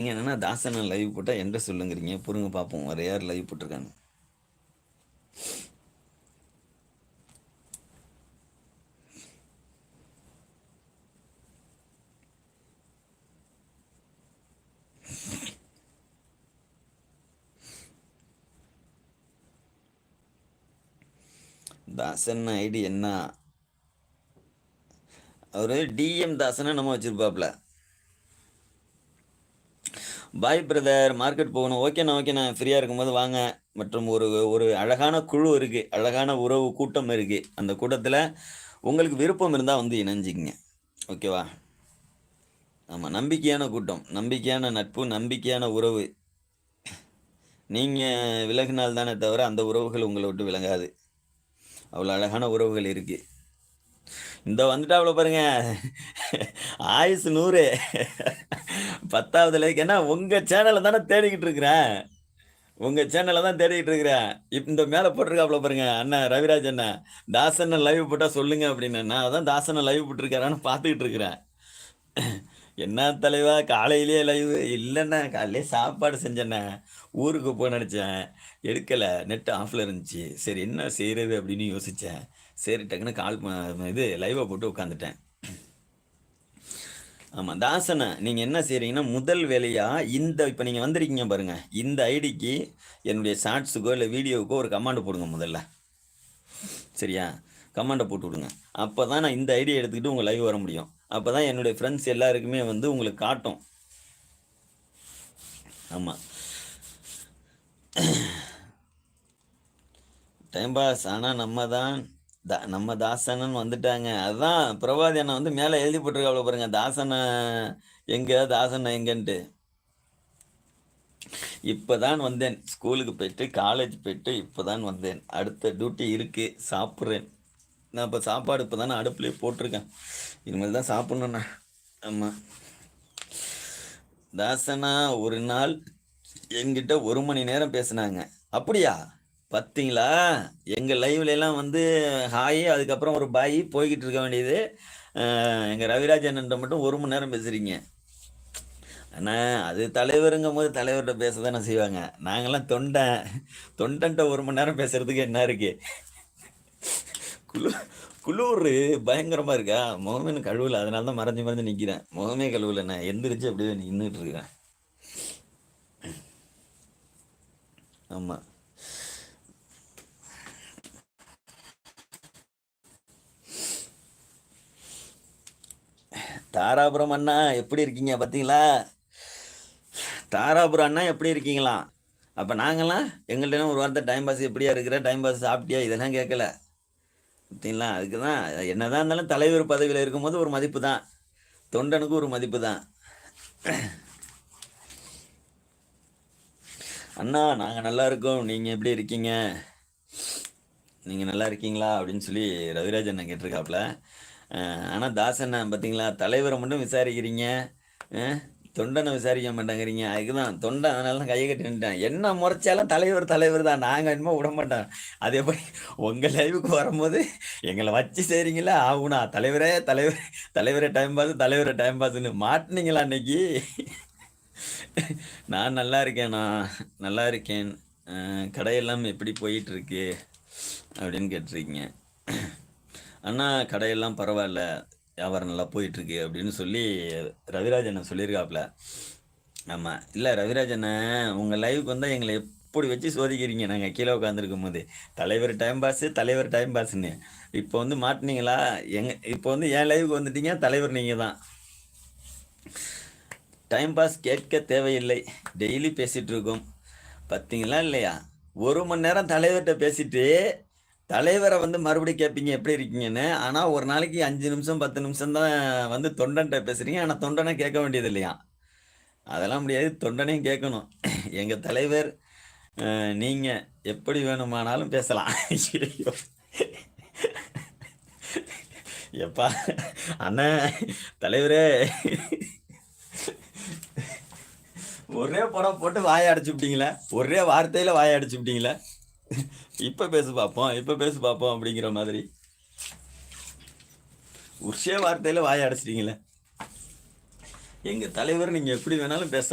நீங்கள் என்னென்னா தாசனை லைவ் போட்டால் என்கிட்ட சொல்லுங்கிறீங்க. பொறுங்க பார்ப்போம். வேறு யார் லைவ் போட்டிருக்காங்க தாசன் ஐடி என்ன? அவர் டிஎம் தாசனை நம்ம வச்சுருப்பாப்புல பாய் பிரதர் மார்க்கெட் போகணும். ஓகேண்ணா ஓகேண்ணா ஃப்ரீயாக இருக்கும்போது வாங்க. மற்றும் ஒரு ஒரு அழகான குழு இருக்குது அழகான உறவு கூட்டம் இருக்குது அந்த கூட்டத்தில் உங்களுக்கு விருப்பம் இருந்தால் வந்து இணைஞ்சிக்கங்க. ஓகேவா ஆமாம் நம்பிக்கையான கூட்டம். நம்பிக்கையான நட்பு நம்பிக்கையான உறவு. நீங்கள் விலகினால் தானே தவிர அந்த உறவுகள் உங்களை விட்டு விளங்காது அவ்வளோ அழகான உறவுகள் இருக்குது இந்த வந்துட்டாவில் பாருங்க. ஆயுசு நூறு. பத்தாவது லைக் ஏன்னா உங்கள் சேனலை தானே தேடிக்கிட்டு இருக்கிறேன். உங்கள் சேனலை தான் தேடிக்கிட்டு இருக்கிறேன். இப் இந்த மேலே போட்டிருக்காப்புல பாருங்க அண்ணன் ரவிராஜ் அண்ணன். தாசனை லைவ் போட்டால் சொல்லுங்க அப்படின்னு. நான் அதான் தாசனை லைவ் போட்டிருக்காரான்னு பார்த்துக்கிட்டு இருக்கிறேன். என்ன தலைவா காலையிலேயே லைவ் இல்லைண்ணே காலையிலே சாப்பாடு செஞ்சேண்ணே. ஊருக்கு போய் நினச்சேன். எடுக்கலை. நெட் ஆஃபில் இருந்துச்சு. சரி என்ன செய்கிறது அப்படின்னு யோசித்தேன் சரி டக்குன்னு கால் இது லைவை போட்டு உட்காந்துட்டேன் ஆமாம் தாசனை நீங்கள் என்ன செய்கிறீங்கன்னா முதல் வேலையாக இந்த இப்போ நீங்கள் வந்திருக்கீங்க பாருங்கள் இந்த ஐடிக்கு என்னுடைய ஷார்ட்ஸுக்கோ இல்லை வீடியோவுக்கோ ஒரு கமாண்டு போடுங்க முதல்ல. சரியா? கமாண்டை போட்டு விடுங்க. அப்போ தான் நான் இந்த ஐடியா எடுத்துக்கிட்டு உங்கள் லைவ் வர முடியும். அப்போ தான் என்னுடைய ஃப்ரெண்ட்ஸ் எல்லாருக்குமே வந்து உங்களுக்கு காட்டும். ஆமாம் டைம் பாஸ் ஆனால் நம்ம தான் தா நம்ம தாசனன் வந்துட்டாங்க. அதுதான் பிரபாதி அண்ணன் வந்து மேலே எழுதி போட்டிருக்காப்ல பாருங்க. தாசனை எங்க தாசனை எங்கன்ட்டு. இப்போ தான் வந்தேன். ஸ்கூலுக்கு போயிட்டு காலேஜ் போயிட்டு இப்போ தான் வந்தேன். அடுத்த டியூட்டி இருக்குது சாப்பிட்றேன். நான் இப்போ சாப்பாடு இப்போ தானே அடுப்புலேயே போட்டிருக்கேன். இனிமேல் தான் சாப்பிட்ணுண்ணா ஆமாம் தாசனா ஒரு நாள் என்கிட்ட ஒரு மணி நேரம் பேசுனாங்க. அப்படியா? பார்த்தீங்களா? எங்கள் எல்லாம் வந்து ஹாய் அதுக்கப்புறம் ஒரு பாய் போய்கிட்டு இருக்க வேண்டியது. எங்கள் ரவிராஜன் மட்டும் ஒரு மணி நேரம் பேசுகிறீங்க ஆனால் அது தலைவருங்கும் போது தலைவர்கிட்ட பேச தானே செய்வாங்க. நாங்கள்லாம் தொண்டை தொண்டன்ட்ட ஒரு மணி நேரம் பேசுகிறதுக்கு என்ன இருக்கு? குளு குளூர் பயங்கரமாக இருக்கா? முகமே கழுவல அதனால தான் மறைஞ்சு மறைஞ்சு நிற்கிறேன் முகமே கழுவல நான் எந்திரிச்சு அப்படியே நின்றுட்டு இருக்கேன். ஆமாம் தாராபுரம் அண்ணா எப்படி இருக்கீங்க பார்த்தீங்களா தாராபுரம் அண்ணா எப்படி இருக்கீங்களா? அப்போ நாங்களாம் எங்கள்கிட்ட ஒரு வார்த்தை டைம் பாஸ் எப்படியா இருக்கிற? டைம் பாஸ் சாப்பிட்டியா? இதெல்லாம் கேட்கல. பார்த்தீங்களா அதுக்கு தான் என்ன தான் இருந்தாலும் தலைவர் பதவியில் இருக்கும்போது ஒரு மதிப்பு தான். தொண்டனுக்கு ஒரு மதிப்பு தான். அண்ணா நாங்கள் நல்லா இருக்கோம். நீங்கள் எப்படி இருக்கீங்க? நீங்கள் நல்லா இருக்கீங்களா? அப்படின்னு சொல்லி ரவிராஜ் அண்ணன் கேட்டிருக்காப்புல. ஆனால் தாசண்ணா பார்த்தீங்களா தலைவரை மட்டும் விசாரிக்கிறீங்க. தொண்டனை விசாரிக்க மாட்டேங்கிறீங்க. அதுக்கு தான் தொண்டை அதனால தான் கையை கட்டி நின்ட்டேன் என்ன முறைச்சாலும் தலைவர் தலைவர் தான். நாங்கள் என்னமோ விட மாட்டோம். அதே மாதிரி உங்கள் லைவுக்கு வரும்போது எங்களை வச்சு செய்கிறீங்களா ஆகுனா தலைவரே தலைவர் தலைவரே டைம் பாஸ் தலைவரே டைம் பாஸ்ன்னு மாட்டினீங்களா அன்னைக்கு? நான் நல்லா இருக்கேண்ணா நல்லா இருக்கேன். கடையெல்லாம் எப்படி போயிட்டுருக்கு அப்படின்னு கேட்டிருக்கீங்க. அண்ணா கடையெல்லாம் பரவாயில்ல. வியாபாரம் நல்லா போயிட்டுருக்கு அப்படின்னு சொல்லி ரவிராஜனை சொல்லியிருக்காப்புல. ஆமாம் இல்லை ரவிராஜனை உங்கள் லைவுக்கு வந்தால் எங்களை எப்படி வச்சு சோதிக்கிறீங்க? நாங்கள் கீழே உட்காந்துருக்கும் போது. தலைவர் டைம் பாஸு தலைவர் டைம் பாஸ்ன்னு இப்போ வந்து மாட்டினீங்களா? எங்க இப்போ வந்து என் லைவுக்கு வந்துட்டீங்க தலைவர் நீங்கள் தான். டைம் பாஸ் கேட்க தேவையில்லை. டெய்லி பேசிகிட்டு இருக்கோம் பார்த்தீங்களா இல்லையா? ஒரு மணி நேரம் தலைவர்கிட்ட பேசிட்டு தலைவரை வந்து மறுபடியும் கேட்பீங்க எப்படி இருக்கீங்கன்னு? ஆனால் ஒரு நாளைக்கு அஞ்சு நிமிஷம் பத்து நிமிஷம் தான் வந்து தொண்டன்ட்ட பேசுகிறீங்க ஆனால் தொண்டனை கேட்க வேண்டியது இல்லையா? அதெல்லாம் முடியாது. தொண்டனையும் கேட்கணும். எங்கள் தலைவர் நீங்கள் எப்படி வேணுமானாலும் பேசலாம். எப்பா அண்ணன் தலைவரே. ஒரே படம் போட்டு வாயை அடைச்சு விட்டீங்களே? ஒரே வார்த்தையில் வாயை அடைச்சு விட்டீங்களே? இப்போ பேசு பார்ப்போம் இப்போ பேசு பார்ப்போம் அப்படிங்கிற மாதிரி. உருஷே வார்த்தையில் வாய அடைச்சிட்டீங்களே எங்கள் தலைவர் நீங்கள் எப்படி வேணாலும் பேச